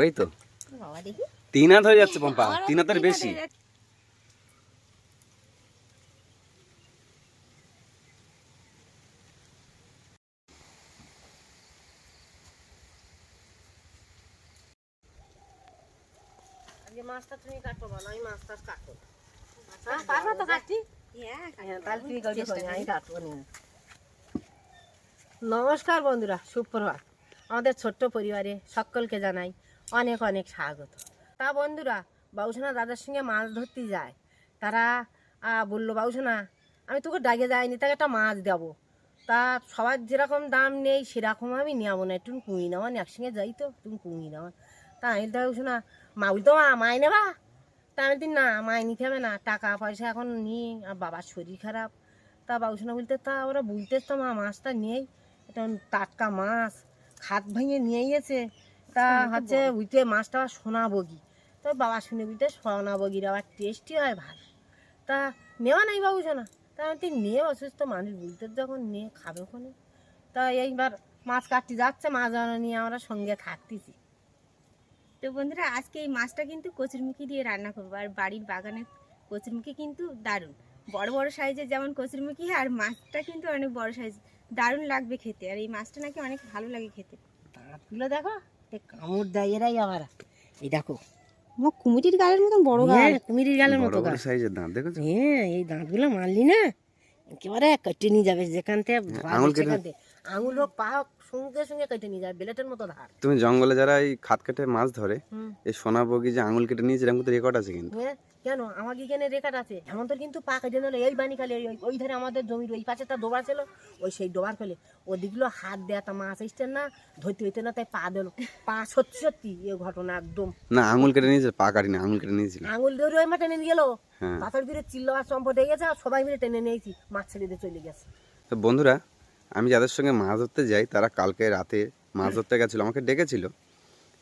ওই তো। তিন হাত হয়ে যাচ্ছে পম্পা। তিন হাতের বেশি। মাছটা তুমি কাটো না আমি মাছটা কাটো। হ্যাঁ, পারবা তো কাটতে হ্যাঁ হ্যাঁ তাহলে তুমি কাটো। আমি কাটবো না। নমস্কার বন্ধুরা, সুপ্রভাত। আমাদের ছোট্ট পরিবারে সকলকে জানাই অনেক অনেক স্বাগত। তা বন্ধুরা বাবুসোনা দাদার সঙ্গে মাছ ধরতে যায়। তারা বলল বাবুসোনা আমি তোকে ডাকে যাইনি, তাকে একটা মাছ দেবো। তা সবার যেরকম দাম নেই, সেরকম আমি নেব না। একটু কুঁড়ি নেওয়া একসঙ্গে যাই তো তুমি কুঁড়ি নেওয়া। তা আমি তো বাবুসোনা মা বলতো মা মাই নেবা? তা আমি দিন না মাই নিতে হবে না, টাকা পয়সা এখন নিয়ে আর বাবার শরীর খারাপ। তা বাবুসোনা বলতে, তা ওরা বলতে তো মা, মাছটা নেই। এটা টাটকা মাছ খাত ভেঙে নিয়ে গেছে তা হচ্ছে বুঝতে মাছটা আবার সোনা বগি। তো বাবা শুনে বুঝতে সোনা বগির আবার টেস্টি হয় ভালো তা নেওয়া নাই বাবু শোনা তা আমি তুই নিয়ে অসুস্থ মানুষ বুঝতে যখন নিয়ে খাবে ওখানে তা এইবার মাছ কাটতে যাচ্ছে মাছ ধরা নিয়ে আমরা সঙ্গে থাকতেছি। তো বন্ধুরা আজকে এই মাছটা কিন্তু কচুরমুখী দিয়ে রান্না করব। আর বাড়ির বাগানের কচুরমুখী কিন্তু দারুণ। বড় বড় সাইজের যেমন কচুরমুখী আর মাছটা কিন্তু অনেক বড় সাইজ দারুণ লাগবে খেতে আর এই মাছটা নাকি অনেক ভালো লাগে খেতে। দাঁতগুলো দেখো কামড় দেয় এরাই আবার এই দেখো। আমার কুমিটির গালের মতন বড় হ্যাঁ কুমিরির গালের মতো বড় গাছ সাইজের দাঁত দেখেছ? হ্যাঁ এই দাঁতগুলো মারলি না একেবারে কেটে নিয়ে যাবে যেখান থেকে আঙুল কেটে- আঙুল হোক পা হোক সঙ্গে সঙ্গে কেটে নিয়ে যাবে বেলেটের মতো ধার। তুমি জঙ্গলে যারা এই খাত কেটে মাছ ধরে এই সোনা বগি যে আঙুল কেটে নিয়ে কিন্তু রেকর্ড আছে কিন্তু। হ্যাঁ, কেন? আমার এখানে রেখাট আছে। এমন তোর কিন্তু পা কেটে নিলে এই বানি খালি ওই- ওই ধারে আমাদের জমির ওই পাশে তার ডোবার ছিল ওই সেই ডোবার ফেলে ওদিকগুলো হাত দেয়া তা মাছ এসছে না ধরতে হইতে না তাই পা দিল। পা সত্যি সত্যি এ ঘটনা একদম। না আঙুল কেটে নিয়েছে পা কাটিনি আঙুল কেটে নিয়েছিল। আঙুল দিয়ে ওই টেনে নিয়ে গেলো। হ্যাঁ। পাথর দিয়ে চিল্লাবার সম্পদ হয়ে গেছে আর সবাই মিলে টেনে নিয়েছি মাছ ছেড়ে দিয়ে চলে গেছে। তো বন্ধুরা আমি যাদের সঙ্গে মাছ ধরতে যাই তারা কালকে রাতে মাছ ধরতে গেছিল আমাকে ডেকেছিল।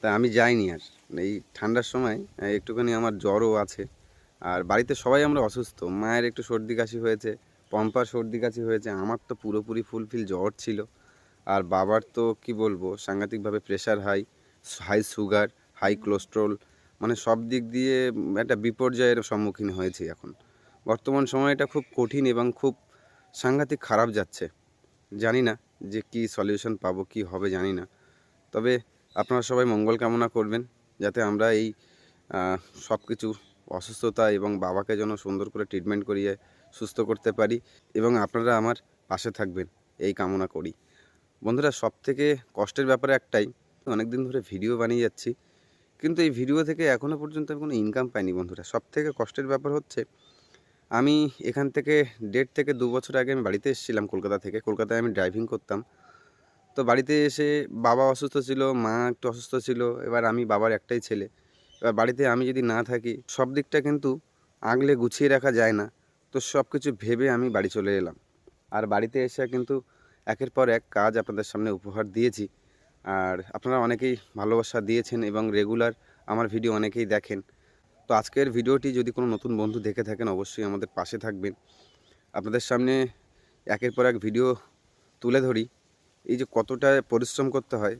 তা আমি যাইনি আর। এই ঠান্ডার সময় একটুখানি আমার জ্বরও আছে। আর বাড়িতে সবাই আমরা অসুস্থ। মায়ের একটু সর্দি কাশি হয়েছে, পম্পার সর্দি কাশি হয়েছে, আমার তো পুরোপুরি ফুলফিল জ্বর ছিল। আর বাবার তো কি বলব, সাংঘাতিকভাবে pressure high high sugar high cholesterol মানে সব দিক দিয়ে একটা বিপর্যয়ের সম্মুখীন হয়েছি এখন। বর্তমান সময়টা খুব কঠিন এবং খুব সাংঘাতিক খারাপ যাচ্ছে। জানি না যে কি সলিউশন পাবো, কি হবে জানি না। তবে আপনারা সবাই মঙ্গল কামনা করবেন, যাতে আমরা এই সব কিছু অসুস্থতা এবং বাবাকে যেন সুন্দর করে ট্রিটমেন্ট করিয়ে সুস্থ করতে পারি এবং আপনারা আমার পাশে থাকবেন, এই কামনা করি। বন্ধুরা সব থেকে কষ্টের ব্যাপারে একটাই অনেক দিন ধরে ভিডিও বানিয়ে যাচ্ছি, কিন্তু এই ভিডিও থেকে এখনও পর্যন্ত আমি কোনো ইনকাম পাইনি বন্ধুরা। সব থেকে কষ্টের ব্যাপার হচ্ছে, আমি এখান থেকে দেড় থেকে দু বছর আগে আমি বাড়িতে এসেছিলাম কলকাতা থেকে। কলকাতায় আমি ড্রাইভিং করতাম। তো বাড়িতে এসে বাবা অসুস্থ ছিল, মা একটু অসুস্থ ছিল, এবার আমি বাবার একটাই ছেলে। এবার বাড়িতে আমি যদি না থাকি, সব দিকটা কিন্তু আগলে গুছিয়ে রাখা যায় না। তো সব কিছু ভেবে আমি বাড়ি চলে এলাম। আর বাড়িতে এসে কিন্তু একের পর এক কাজ আপনাদের সামনে উপহার দিয়েছি। আর আপনারা অনেকেই ভালোবাসা দিয়েছেন এবং রেগুলার আমার ভিডিও অনেকেই দেখেন। তো আজকের ভিডিওটি যদি কোনো নতুন বন্ধু দেখে থাকেন, অবশ্যই আমাদের পাশে থাকবেন। আপনাদের সামনে একের পর এক ভিডিও তুলে ধরি। এই যে কতটা পরিশ্রম করতে হয়,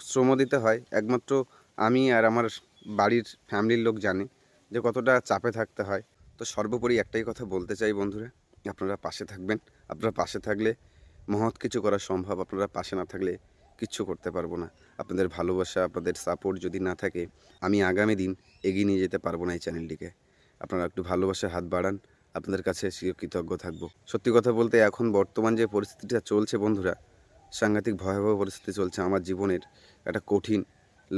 শ্রম দিতে হয়, একমাত্র আমি আর আমার বাড়ির ফ্যামিলির লোক জানে যে কতটা চাপে থাকতে হয়। তো সর্বোপরি একটাই কথা বলতে চাই বন্ধুরা, আপনারা পাশে থাকবেন। আপনারা পাশে থাকলে মহৎ কিছু করা সম্ভব, আপনারা পাশে না থাকলে কিচ্ছু করতে পারব না। আপনাদের ভালোবাসা, আপনাদের সাপোর্ট যদি না থাকে, আমি আগামী দিন এগিয়ে নিয়ে যেতে পারব না এই চ্যানেলটিকে আপনারা একটু ভালোবাসার হাত বাড়ান, আপনাদের কাছে কৃতজ্ঞ থাকব। সত্যি কথা বলতে এখন বর্তমান যে পরিস্থিতিটা চলছে বন্ধুরা, সাংঘাতিক ভয়াবহ পরিস্থিতি চলছে। আমার জীবনের একটা কঠিন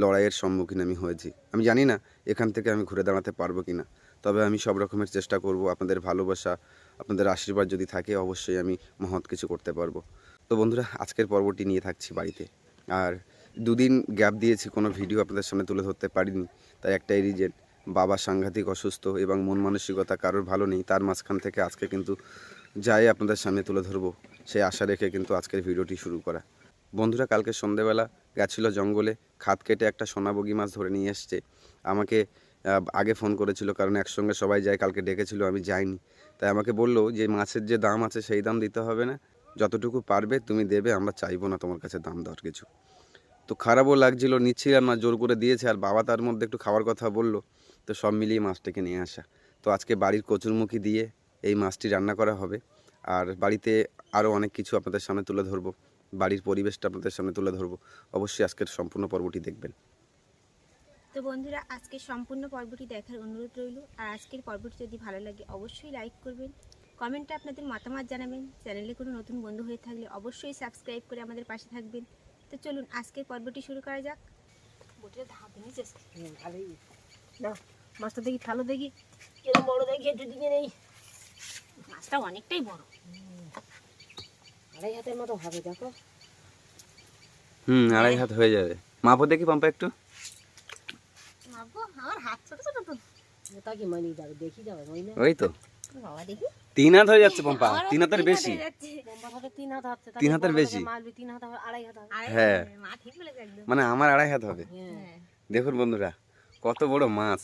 লড়াইয়ের সম্মুখীন আমি হয়েছি। আমি জানি না এখান থেকে আমি ঘুরে দাঁড়াতে পারব কি না। তবে আমি সব রকমের চেষ্টা করব, আপনাদের ভালোবাসা, আপনাদের আশীর্বাদ যদি থাকে, অবশ্যই আমি মহৎ কিছু করতে পারব। তো বন্ধুরা, আজকের পর্বটি নিয়ে থাকছি বাড়িতে। আর দুদিন গ্যাপ দিয়েছি, কোনো ভিডিও আপনাদের সামনে তুলে ধরতে পারিনি। তাই একটাই রিজেন বাবা সাংঘাতিক অসুস্থ এবং মন মানসিকতা কারোর ভালো নেই, তার মাঝখান থেকে আজকে কিন্তু যাই আপনাদের সামনে তুলে ধরবো, সেই আশা রেখে কিন্তু আজকের ভিডিওটি শুরু করা। বন্ধুরা, কালকে সন্ধেবেলা গেছিল জঙ্গলে, খাত কেটে একটা সোনাবগি মাছ ধরে নিয়ে এসছে। আমাকে আগে ফোন করেছিল, কারণ একসঙ্গে সবাই যায়, কালকে ডেকেছিল, আমি যাইনি। তাই আমাকে বলল, যে মাছের যে দাম আছে, সেই দাম দিতে হবে না। যতটুকু পারবে, তুমি দেবে, আমরা চাইব না তোমার কাছে দাম দেওয়ার কিছু। তো খারাপও লাগছিল নিচ্ছিলাম না, জোর করে দিয়েছে, আর বাবা তার মধ্যে একটু খাওয়ার কথা বলল, তো সব মিলিয়ে মাছটাকে নিয়ে আসা। তো আজকে বাড়ির কচুরমুখী দিয়ে এই মাছটি রান্না করা হবে, আর বাড়িতে আরও অনেক কিছু আপনাদের সামনে তুলে ধরবো। বাড়ির পরিবেশটা আপনাদের সামনে তুলে ধরবো। অবশ্যই আজকের সম্পূর্ণ পর্বটি দেখবেন। তো বন্ধুরা আজকের সম্পূর্ণ পর্বটি দেখার অনুরোধ রইল। আর আজকের পর্বটি যদি ভালো লাগে অবশ্যই লাইক করবেন। কমেন্টে আপনাদের মতামত জানাবেন। চ্যানেলে কোনো নতুন বন্ধু হয়ে থাকলে অবশ্যই সাবস্ক্রাইব করে আমাদের পাশে থাকবেন। তো চলুন আজকের পর্বটি শুরু করা যাক। মাছটা দেখি ভালো দেখি। বড় দেখি একটু দিকে নেই। মাছটা অনেকটাই বড়। আড়াই হাতের মতো হবে দেখো। হুম আড়াই হাত হয়ে যাবে। মাপো দেখি পাম্পা একটু। আমার হাত ছোট ছোট তো। তা কি মানি যাবে? দেখি যাবে ওই না? ওই তো। বাবা দেখি। তিন হাত হয়ে যাচ্ছে পাম্পা তিন হাতের বেশি। হয়ে তিন হাত হচ্ছে তিন হাতের বেশি। মারবি তিন হাত আড়াই হাত হ্যাঁ। মা ঠিক বলেছে একদম। মানে আমার আড়াই হাত হবে। হ্যাঁ। দেখুন বন্ধুরা কত বড় মাছ।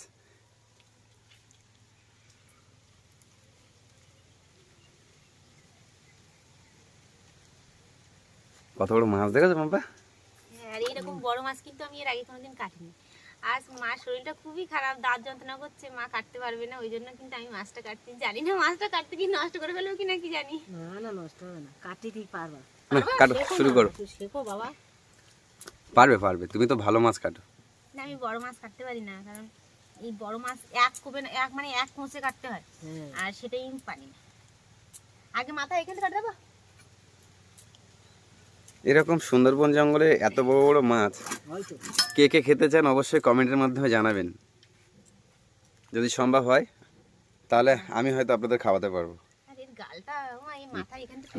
কত বড় মাছ দেখেছ পাম্পা হ্যাঁ, আর এইরকম বড় মাছ কিন্তু আমি এর আগে কোনোদিন কাটিনি। আজ মার শরীরটা খুবই খারাপ দাঁত যন্ত্রণা করছে মা কাটতে পারবে না ওই জন্য কিন্তু আমি মাছটা কাটতে জানি না মাছটা কাটতে কি নষ্ট করে ফেলব কি না কি জানি। না না নষ্ট হবে না কাটিতেই পারবা। না কাটো শুরু করো। শেখো বাবা। পারবে পারবে তুমি তো ভালো মাছ কাটো। না আমি বড় মাছ কাটতে পারি না কারণ এই বড় মাছ এক কোবে না এক মানে এক কোঁচে কাটতে হয়। হ্যাঁ। আর সেটাই আমি পারি না। আগে মাথা এখানে কাটে দেবো এরকম সুন্দরবন জঙ্গলে এত বড় বড় মাছ কে কে খেতে চান অবশ্যই কমেন্টের মাধ্যমে জানাবেন। যদি সম্ভব হয় তাহলে আমি হয়তো আপনাদের খাওয়াতে পারব।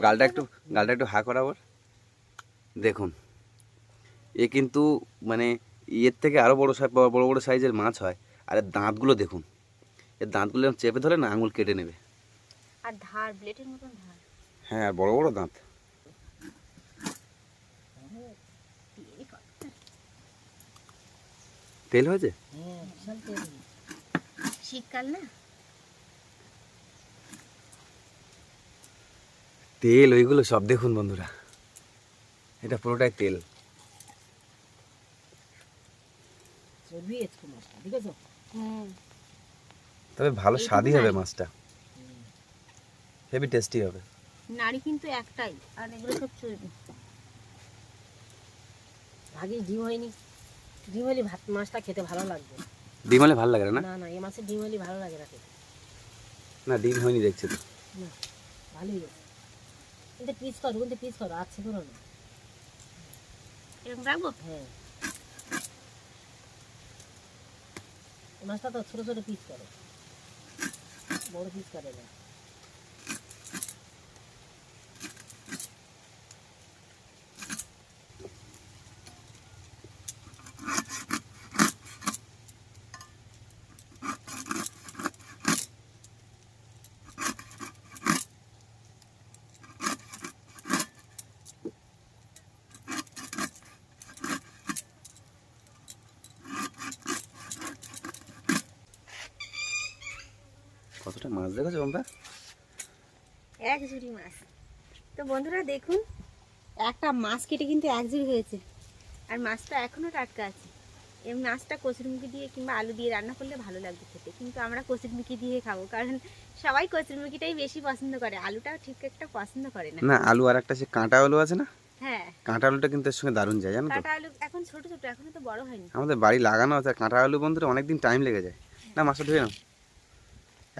গালটা একটু গালটা একটু হা করাবো। দেখুন এ কিন্তু মানে এর থেকে আরও বড় বড় বড় সাইজের মাছ হয়। আর এর দাঁতগুলো দেখুন এর দাঁতগুলো চেপে ধরে না আঙুল কেটে নেবে। আর ধার ব্লেডের মতন ধার। হ্যাঁ বড় বড় দাঁত এই কত- তেল হয়েছে? হ্যাঁ তেল শীতকাল না? তেল ওইগুলো সব দেখুন বন্ধুরা। এটা পুরোটাই তেল। তবে ভালো স্বাদই হবে মাছটা। হেভি টেস্টি হবে। নাড়ি কিন্তু একটাই আর এগুলো সব চর্বি। আগে ডিম হয়নি? ডিম হলে ভাত মাছটা খেতে ভালো লাগবে। ডিম হলে ভালো লাগে না? না না এই মাছের ডিম হলে ভালো লাগে না খেতে। না ডিম হয়নি দেখছি তো। না ভালোই কিন্তু পিস করো কিন্তু পিস করো আছে করো না। এরকম রাখব? হ্যাঁ। এই মাছটা তো ছোট ছোট পিস করো। বড় পিস করে না। কতটা মাছ দেখেছ আমরা এক ঝুড়ি মাছ। তো বন্ধুরা দেখুন একটা মাছ কেটে কিন্তু এক ঝুড়ি হয়েছে। আর মাছটা এখনও টাটকা আছে। এই মাছটা কচুরমুখি দিয়ে কিংবা আলু দিয়ে রান্না করলে ভালো লাগবে খেতে। কিন্তু আমরা কচুরমুখি দিয়ে খাব কারণ সবাই কচুরমুখিটাই বেশি পছন্দ করে। আলুটাও ঠিক একটা পছন্দ করে না। না আলু আর একটা সে কাঁটা আলু আছে না? হ্যাঁ। কাঁটা আলুটা কিন্তু এর সঙ্গে দারুণ যায় জানো তো? কাটা আলু এখন ছোট ছোট এখনও তো বড় হয়নি। আমাদের বাড়ি লাগানো আছে। কাঁটা আলু বন্ধুরা অনেকদিন টাইম লেগে যায়। না মাছটা ধুয়ে নাও।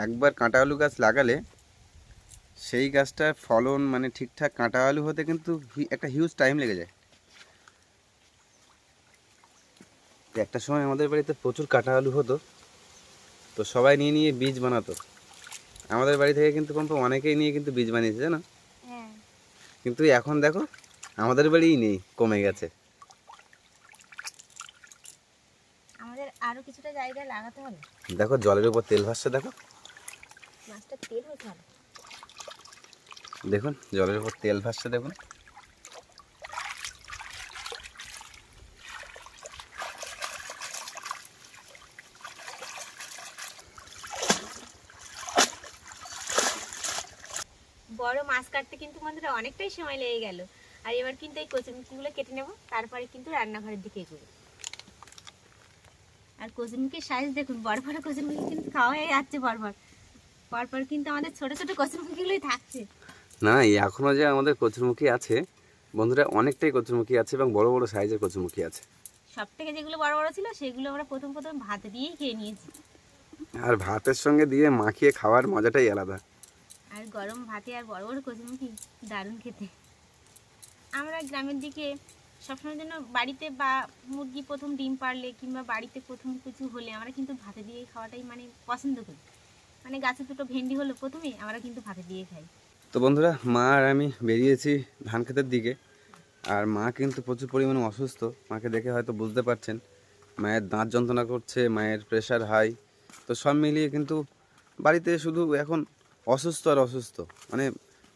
একবার কাঁটা আলু গাছ লাগালে সেই গাছটার ফলন মানে ঠিকঠাক কাঁটা আলু হতে কিন্তু একটা হিউজ টাইম লেগে যায়। একটা সময় আমাদের বাড়িতে প্রচুর কাঁটা আলু হতো তো সবাই নিয়ে নিয়ে বীজ বানাতো। আমাদের বাড়ি থেকে কিন্তু পম্প অনেকেই নিয়ে কিন্তু বীজ বানিয়েছে জানো? হ্যাঁ। কিন্তু এখন দেখো আমাদের বাড়িই নেই কমে গেছে। আমাদের আরও কিছুটা জায়গায় লাগাতে হবে। দেখো জলের উপর তেল ভাসছে দেখো। মাছটা তেল হবে দেখুন জলের উপর তেল ভাসছে দেখুন। বড় বড় মাছ কাটতে কিন্তু বন্ধুরা অনেকটাই সময় লেগে গেল। আর এবার কিন্তু এই কচুরমুখিগুলো কেটে নেব তারপরে কিন্তু রান্নাঘরের দিকে এগোবো। আর কচুরমুখির সাইজ দেখুন বড় বড় কচুরমুখি কিন্তু খাওয়া হয়ে যাচ্ছে পরপর পরপর কিন্তু আমাদের ছোট ছোট কচুরমুখিগুলোই থাকছে। না এখনও যে আমাদের কচুরমুখী আছে বন্ধুরা অনেকটাই কচুরমুখী আছে এবং বড় বড় সাইজের কচুরমুখী আছে। সব থেকে যেগুলো বড় বড় ছিল সেগুলো আমরা প্রথম প্রথম ভাত দিয়েই খেয়ে নিয়েছি। আর ভাতের সঙ্গে দিয়ে মাখিয়ে খাওয়ার মজাটাই আলাদা। আর গরম ভাতে আর বড় বড় কচুরমুখি দারুণ খেতে। আমরা গ্রামের দিকে সবসময় জন্য বাড়িতে বা মুরগি প্রথম ডিম পারলে কিংবা বাড়িতে প্রথম কিছু হলে আমরা কিন্তু ভাতে দিয়ে খাওয়াটাই মানে পছন্দ করি। মানে গাছে দুটো ভেন্ডি হলো প্রথমে, আমরা কিন্তু ভাতে দিয়ে খাই। তো বন্ধুরা, মা আর আমি বেরিয়েছি ধান ক্ষেতের দিকে, আর মা কিন্তু প্রচুর পরিমাণে অসুস্থ। মাকে দেখে হয়তো বুঝতে পারছেন, মায়ের দাঁত যন্ত্রণা করছে, মায়ের প্রেশার হাই তো সব মিলিয়ে কিন্তু বাড়িতে শুধু এখন অসুস্থ আর অসুস্থ মানে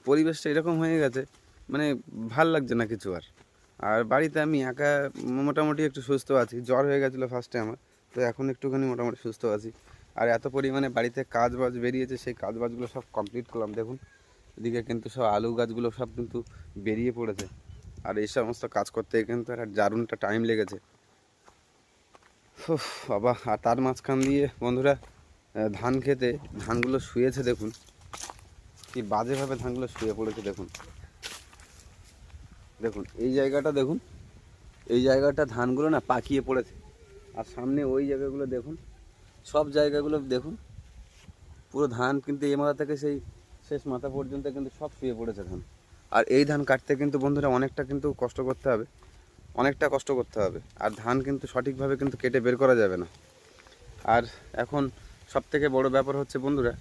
পরিবেশটা এরকম হয়ে গেছে মানে ভালো লাগছে না কিছু আর। আর বাড়িতে আমি একা মোটামুটি একটু সুস্থ আছি, জ্বর হয়ে গেছিল ফার্স্টে আমার, তো এখন একটুখানি মোটামুটি সুস্থ আছি। আর এত পরিমাণে বাড়িতে কাজ বাজ বেরিয়েছে, সেই কাজ বাজগুলো সব কমপ্লিট করলাম। দেখুন, এদিকে কিন্তু সব আলু গাছগুলো সব কিন্তু বেরিয়ে পড়েছে। আর এই সমস্ত কাজ করতে কিন্তু একটা দারুণটা টাইম লেগেছে। বাবা, আর তার মাঝখান দিয়ে বন্ধুরা ধান খেতে, ধানগুলো শুয়েছে, দেখুন। কি বাজেভাবে ধানগুলো শুয়ে পড়েছে, দেখুন। দেখুন, এই জায়গাটা, দেখুন, এই জায়গাটা ধানগুলো না পাকিয়ে পড়েছে। আর সামনে ওই জায়গাগুলো, দেখুন সব জায়গাগুলো দেখুন। পুরো ধান কিন্তু এই মাথা থেকে সেই শেষ মাথা পর্যন্ত কিন্তু সব শুয়ে পড়েছে ধান। আর এই ধান কাটতে কিন্তু বন্ধুরা অনেকটা কিন্তু কষ্ট করতে হবে। অনেকটা কষ্ট করতে হবে। আর ধান কিন্তু সঠিকভাবে কিন্তু কেটে বের করা যাবে না। আর এখন সব থেকে বড় ব্যাপার হচ্ছে বন্ধুরা,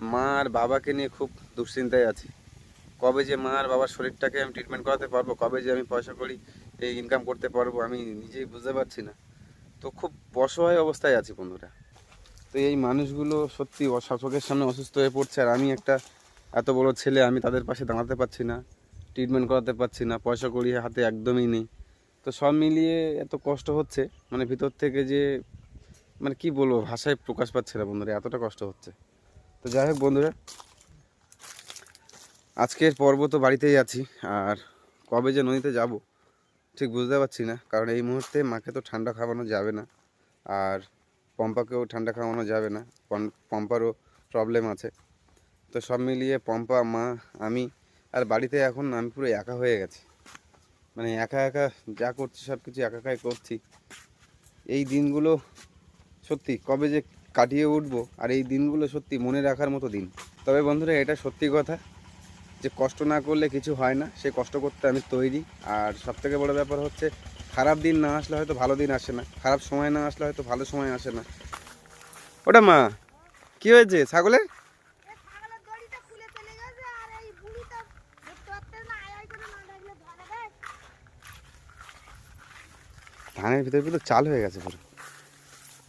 মা আর বাবাকে নিয়ে খুব দুশ্চিন্তায় আছি। কবে যে মা আর বাবার শরীরটাকে আমি ট্রিটমেন্ট করাতে পারব, কবে যে আমি পয়সা করি এই ইনকাম করতে পারব, আমি নিজেই বুঝতে পারছি না। তো খুব অসহায় অবস্থায় আছি বন্ধুরা। তো এই মানুষগুলো সত্যি চোখের সামনে অসুস্থ হয়ে পড়ছে। আর আমি একটা এত বড় ছেলে, আমি তাদের পাশে দাঁড়াতে পারছি না ট্রিটমেন্ট করাতে পারছি না, পয়সা কড়ি হাতে একদমই নেই। তো সব মিলিয়ে এত কষ্ট হচ্ছে মানে ভিতর থেকে যে মানে কি বলব, ভাষায় প্রকাশ পাচ্ছে না বন্ধুরা, এতটা কষ্ট হচ্ছে। তো যাই হোক বন্ধুরা, আজকের পর্ব তো বাড়িতেই আছি, আর কবে যে নদীতে যাব ঠিক বুঝতে পারছি না, কারণ এই মুহূর্তে মাকে তো ঠান্ডা খাওয়ানো যাবে না। আর পম্পাকেও ঠান্ডা খাওয়ানো যাবে না পম- পম্পারও প্রবলেম আছে। তো সব মিলিয়ে পম্পা, মা, আমি আর বাড়িতে এখন আমি পুরো একা হয়ে গেছি। মানে একা একা যা করছি, সব কিছু একা একাই করছি। এই দিনগুলো সত্যি কবে যে কাটিয়ে উঠবো আর এই দিনগুলো সত্যি মনে রাখার মতো দিন। তবে বন্ধুরা, এটা সত্যি কথা যে কষ্ট না করলে কিছু হয় না, সে কষ্ট করতে আমি তৈরি। আর সব থেকে বড় ব্যাপার হচ্ছে খারাপ দিন না আসলে হয়তো ভালো দিন আসে না। খারাপ সময় না আসলে হয়তো ভালো সময় আসে না। ওটা মা কি হয়েছে? ছাগলের? ধানের ভিতরে কিন্তু চাল হয়ে গেছে পুরো।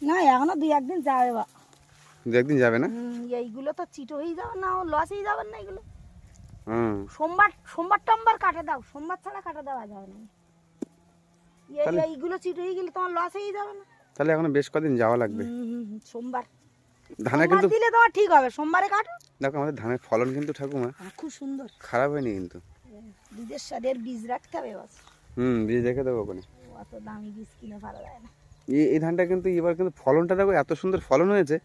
না এখনও দুই একদিন যাবে বা। দু একদিন যাবে না? এইগুলো তো চিটো হয়ে যাবে না লস হয়ে যাবে না এগুলো। সোমবার সোমবার টম্বার কাটে দাও সোমবার ছাড়া কাটে দেওয়া যাবে না? এইগুলো চিটো হয়ে গেলে তোমার লস হয়ে যাবে না। তাহলে এখনও বেশ কদিন যাওয়া লাগবে। সোমবার। ধানে কিন্তু দিলে তোমার ঠিক হবে সোমবারে কাটো। দেখো আমাদের ধানের ফলন কিন্তু ঠাকুমা খুব সুন্দর। খারাপ হয়নি কিন্তু। বীজের সারের বীজ রাখতে হবে বাস। হুম বীজ দেখে দেবো ওখানে। অত দামি বীজ কিনে ভালো যায় না। এই ধানটা কিন্তু এবার কিন্তু ফলনটা দেখো এত সুন্দর ফলন হয়েছে।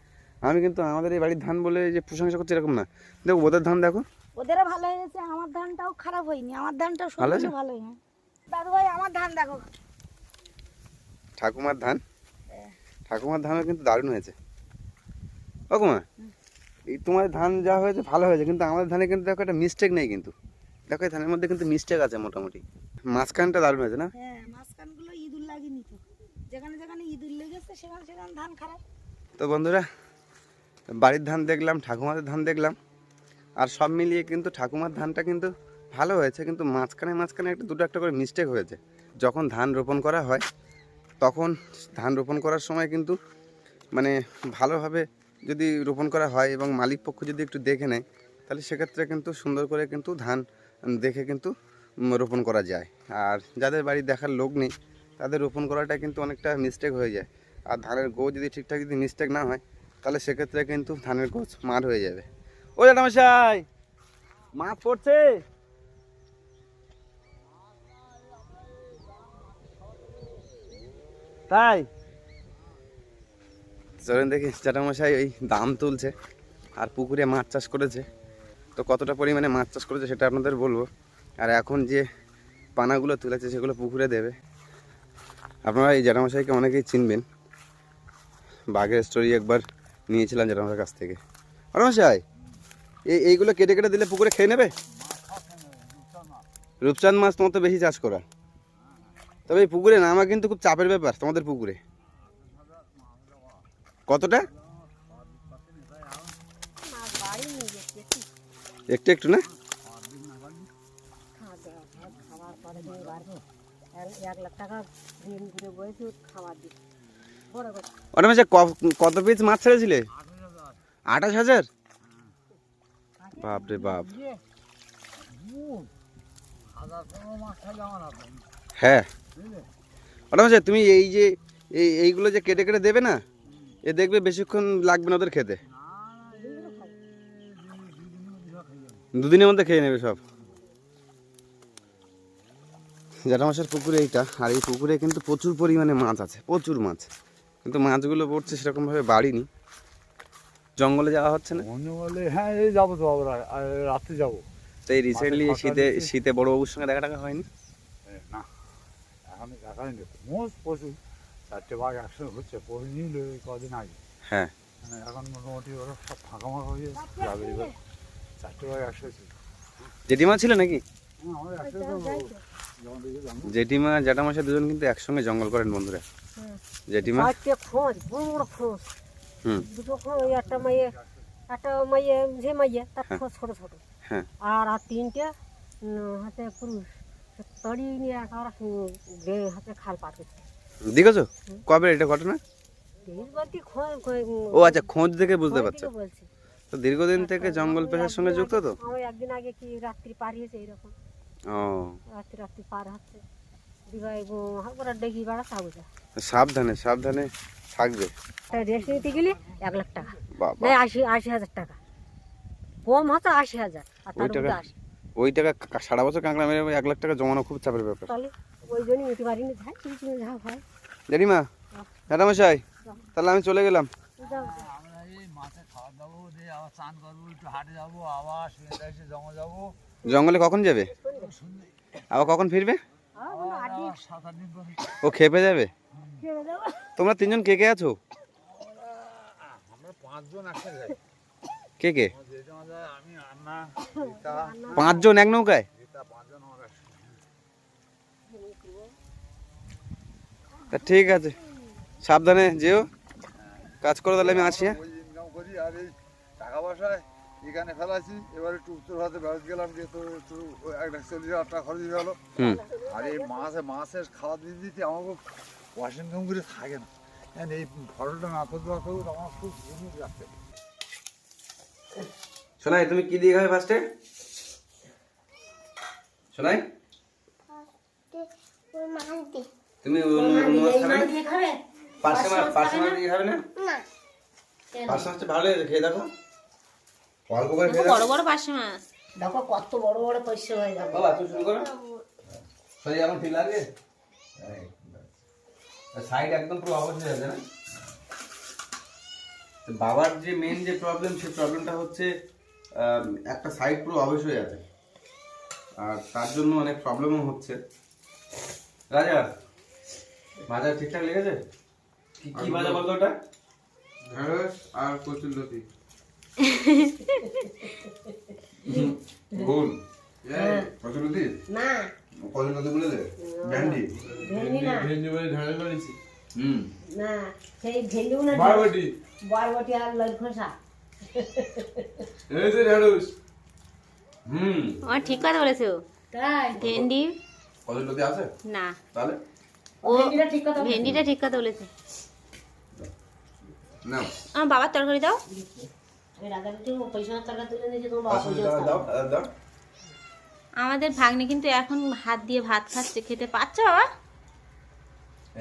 আমি কিন্তু আমাদের এই বাড়ির ধান বলে যে প্রশংসা করছি এরকম না। দেখো ওদের ধান দেখো। ওদেরও ভালো হয়েছে আমার ধানটাও খারাপ হয়নি আমার ধানটাও ভালো হয়েছে? ভালো হয়নি। দাদু ভাই আমার ধান দেখো। ঠাকুমার ধান? ঠাকুমার ধানও কিন্তু দারুণ হয়েছে। ওকুমা এই তোমার ধান যা হয়েছে ভালো হয়েছে কিন্তু আমাদের ধানে কিন্তু দেখো একটা মিস্টেক নেই কিন্তু। দেখো এই ধানের মধ্যে কিন্তু মিস্টেক আছে মোটামুটি। মাঝখানটা দারুণ হয়েছে না? হ্যাঁ মাঝখানগুলো ইঁদুর লাগেনি তো যেখানে যেখানে ইঁদুর লেগেছে সেখানে সেখানে ধান খারাপ। তো বন্ধুরা বাড়ির ধান দেখলাম ঠাকুমাদের ধান দেখলাম আর সব মিলিয়ে কিন্তু ঠাকুমার ধানটা কিন্তু ভালো হয়েছে কিন্তু মাঝখানে মাঝখানে একটা দুটো একটা করে মিস্টেক হয়েছে। যখন ধান রোপণ করা হয় তখন ধান রোপণ করার সময় কিন্তু মানে ভালোভাবে যদি রোপণ করা হয় এবং মালিক পক্ষ যদি একটু দেখে নেয়, তাহলে সেক্ষেত্রে কিন্তু সুন্দর করে কিন্তু ধান দেখে কিন্তু রোপণ করা যায়। আর যাদের বাড়ি দেখার লোক নেই, তাদের রোপণ করাটা কিন্তু অনেকটা মিস্টেক হয়ে যায়। আর ধানের গো যদি ঠিকঠাক যদি মিস্টেক না হয়, তাহলে সেক্ষেত্রে কিন্তু ধানের গোছ মার হয়ে যাবে। ও জ্যাঠামশাই মাছ পড়ছে? তাই? চলেন দেখি, জ্যাঠামশাই ওই দাম তুলছে আর পুকুরে মাছ চাষ করেছে। তো কতটা পরিমাণে মাছ চাষ করেছে সেটা আপনাদের বলব। আর এখন যে পানাগুলো তুলেছে সেগুলো পুকুরে দেবে। আপনারা এই জ্যাঠামশাইকে অনেকেই চিনবেন। বাঘের স্টোরি একবার নিয়েছিলাম জ্যাঠামশাইয়ের কাছ থেকে। জ্যাঠামশাই, এই এইগুলো কেটে কেটে দিলে পুকুরে খেয়ে নেবে? রূপচাঁদ মাছ তোমার তো বেশি চাষ করা তবে পুকুরে নামা কিন্তু খুব চাপের ব্যাপার, তোমাদের পুকুরে। কতটা? একটু একটু না? ম্যাডাম কত পিস মাছ ছেড়েছিলে? আঠাশ হাজার? বাপ রে বাপ। হ্যাঁ। ম্যাডাম তুমি এই যে এই এইগুলো যে কেটে কেটে দেবে না এ দেখবে বেশিক্ষণ লাগবে না ওদের খেতে। দুদিনের মধ্যে খেয়ে নেবে সব। জ্যাঠামাসের পুকুরে এইটা আর এই পুকুরে কিন্তু প্রচুর পরিমাণে মাছ আছে প্রচুর মাছ। কিন্তু মাছগুলো পড়ছে সেরকমভাবে বাড়িনি। জঙ্গলে যাওয়া হচ্ছে না? জঙ্গলে হ্যাঁ এই যাব তো রাত্রে যাব। তো এই রিসেন্টলি শীতে। শীতে বড়বাবুর সঙ্গে দেখা টাকা হয়নি? এখন দেখাই নেই মোষ পশু চারটে বাঘ একসঙ্গে হচ্ছে নিল এই কদিন আগে হ্যাঁ মানে এখন মোটামুটি ওরা সব ফাঁকা ফাঁকা হয়ে যাবে এবার চারটে বাঘ একসঙ্গে ছিল জেঠিমা ছিল নাকি? হ্যাঁ একসঙ্গে দেখে জেঠিমা জ্যাঠামাসা দুজন কিন্তু একসঙ্গে জঙ্গল করেন বন্ধুরা জেঠিমা খোঁজ বড় বড় খোঁজ হুম দুটো খোঁজ ওই একটা মাইয়ে একটা মাইয়ে যে মাইয়ে তার খোঁজ ছোট ছোট হ্যাঁ আর আর তিনটে হাতে পুরুষ নিয়ে একেবারে হাতে খাল পার করছে। দেখেছ? কবে এটা ঘটনা? ও আচ্ছা খোঁজ দেখে বুঝতে পারছ। তো দীর্ঘদিন থেকে জঙ্গল পেশার সঙ্গে যুক্ত তো? একদিন আগে কি রাত্রি পার হয়েছে এরকম। ও। রাত্রি রাত্রি পার হচ্ছে। দিবাই ওরা ডেকে আবুজা সাবধানে সাবধানে থাকবে। রেস্ট নিতে গেলে এক লাখ টাকা। আশি আশি হাজার টাকা। কম হতো আশি হাজার আর তার আশি। ওই টাকা সারা বছর কাঁকড়া মেরে এক লাখ টাকা জমানো খুব চাপের ব্যাপার। ওই নিতে পারিনি হয় জেঠিমা ম্যাডামশাই তাহলে আমি চলে গেলাম। যাও। আমরা এই মাছে খাওয়া দাবো দিয়ে আবার চান করব একটু হাটে যাব আবার শুনে এসে জমা যাব। জঙ্গলে কখন যাবে? আবার কখন ফিরবে? ও খেপে যাবে? তোমরা তিনজন কে কে আছো? আমরা পাঁচজন একসাথে যাই। কে কে? আমি পাঁচজন এক নৌকায়? তা ঠিক আছে, সাবধানে যেও, কাজ করো তাহলে আমি আসি হ্যাঁ? আর এই টাকা পয়সায় এখানে ফেলাছি এবার একটু উত্তর ভারতে বেড়াতে গেলাম যে তো একটু ওই এক চল্লিশ হাজার টাকা খরচ হয়ে গেলো আর এই মাসে মাসের খাওয়া দিতে দিতে আমাকে ইনকাম করে থাকে না এই ফটোটা না করতে আমার খুব জিনিস শোনাই তুমি কি দিয়ে খাবে ফার্স্টে শোনাই তুমি পার্সে মাছ পার্সে মাছ দিয়ে খাবে? না? পার্সে মাছটা ভালো খেয়ে দেখো। অল্প করে খেয়ে বড় দেখো। বড় পার্শে মাছ। দেখো কত বড় বড় পয়সা হয়ে বাবা তুই শুরু করো। সরি এখন ঠিক লাগে? সাইড একদম পুরো হয়ে যাচ্ছে না? বাবার যে মেন যে প্রবলেম সেই প্রবলেমটা হচ্ছে একটা সাইড পুরো অবশ হয়ে যাচ্ছে আর তার জন্য অনেক প্রবলেমও হচ্ছে। রাজা ভাজা ঠিকঠাক লেগেছে? কি কি ভাজা বলতো ওটা? ঢেঁড়স আর কচুর লতি ভুল। কচুর লতি না। কচুর লতি বলে দে। ভেন্ডি। ভেন্ডি বলে ঢেঁড়স বলেছি হুম। না সেই ভেন্ডিও না বারবটি। বরবটি আর লই খোসা এই যে ঢেঁড়স। হুম। আমার ঠিক কথা বলেছ। তাই? ভেন্ডি। আছে? না। তাহলে? ও ভেন্ডিটা ঠিক কথা বলেছে। ভেন্ডিটা ঠিক কথা বলেছে। নাও। আমার বাবার তরকারি দাও। আমাদের ভাগ্নে কিন্তু এখন হাত দিয়ে ভাত খাচ্ছে। খেতে পাচ্ছো বাবা?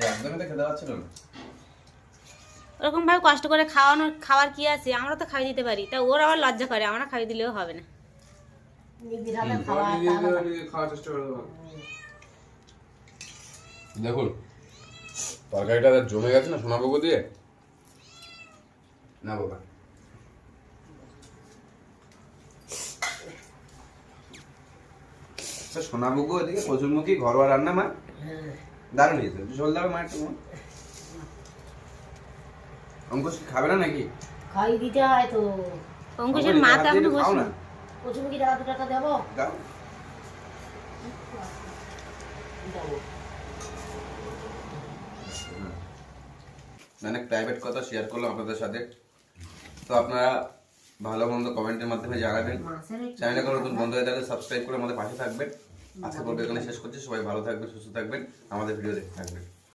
একদমই তো খেতে পাচ্ছিল না। ওরকম ভাবে কষ্ট করে খাওয়ানোর খাওয়ার কি আছে? আমরা তো খাইয়ে দিতে পারি। তা ওর আবার লজ্জা করে আমরা খাইয়ে দিলেও হবে না। দেবো। দেখুন তরকারিটা জমে গেছে না সোনাবগো দিয়ে? না বাবা। সোনাবগো এদিকে কচুরমুখী ঘরোয়া রান্না মা। হ্যাঁ। দারুণ হয়েছে। ঝোল দাও মা একটু। অঙ্কুশ খাবে না নাকি? খাই দিতে হয় তো। অঙ্কুশের মা তো এখনও বসে না। কচুমুখি টাকা দু টাকা দেবো? দাও। অনেক প্রাইভেট কথা শেয়ার করলাম আপনাদের সাথে। তো আপনারা ভালো মন্দ কমেন্টের মাধ্যমে জানাবেন। চ্যানেলে কোনো নতুন বন্ধু হয়ে থাকলে সাবস্ক্রাইব করে আমাদের পাশে থাকবেন। আজকে পর্ব এখানে শেষ করছি সবাই ভালো থাকবেন সুস্থ থাকবেন। আমাদের ভিডিও দেখতে থাকবেন।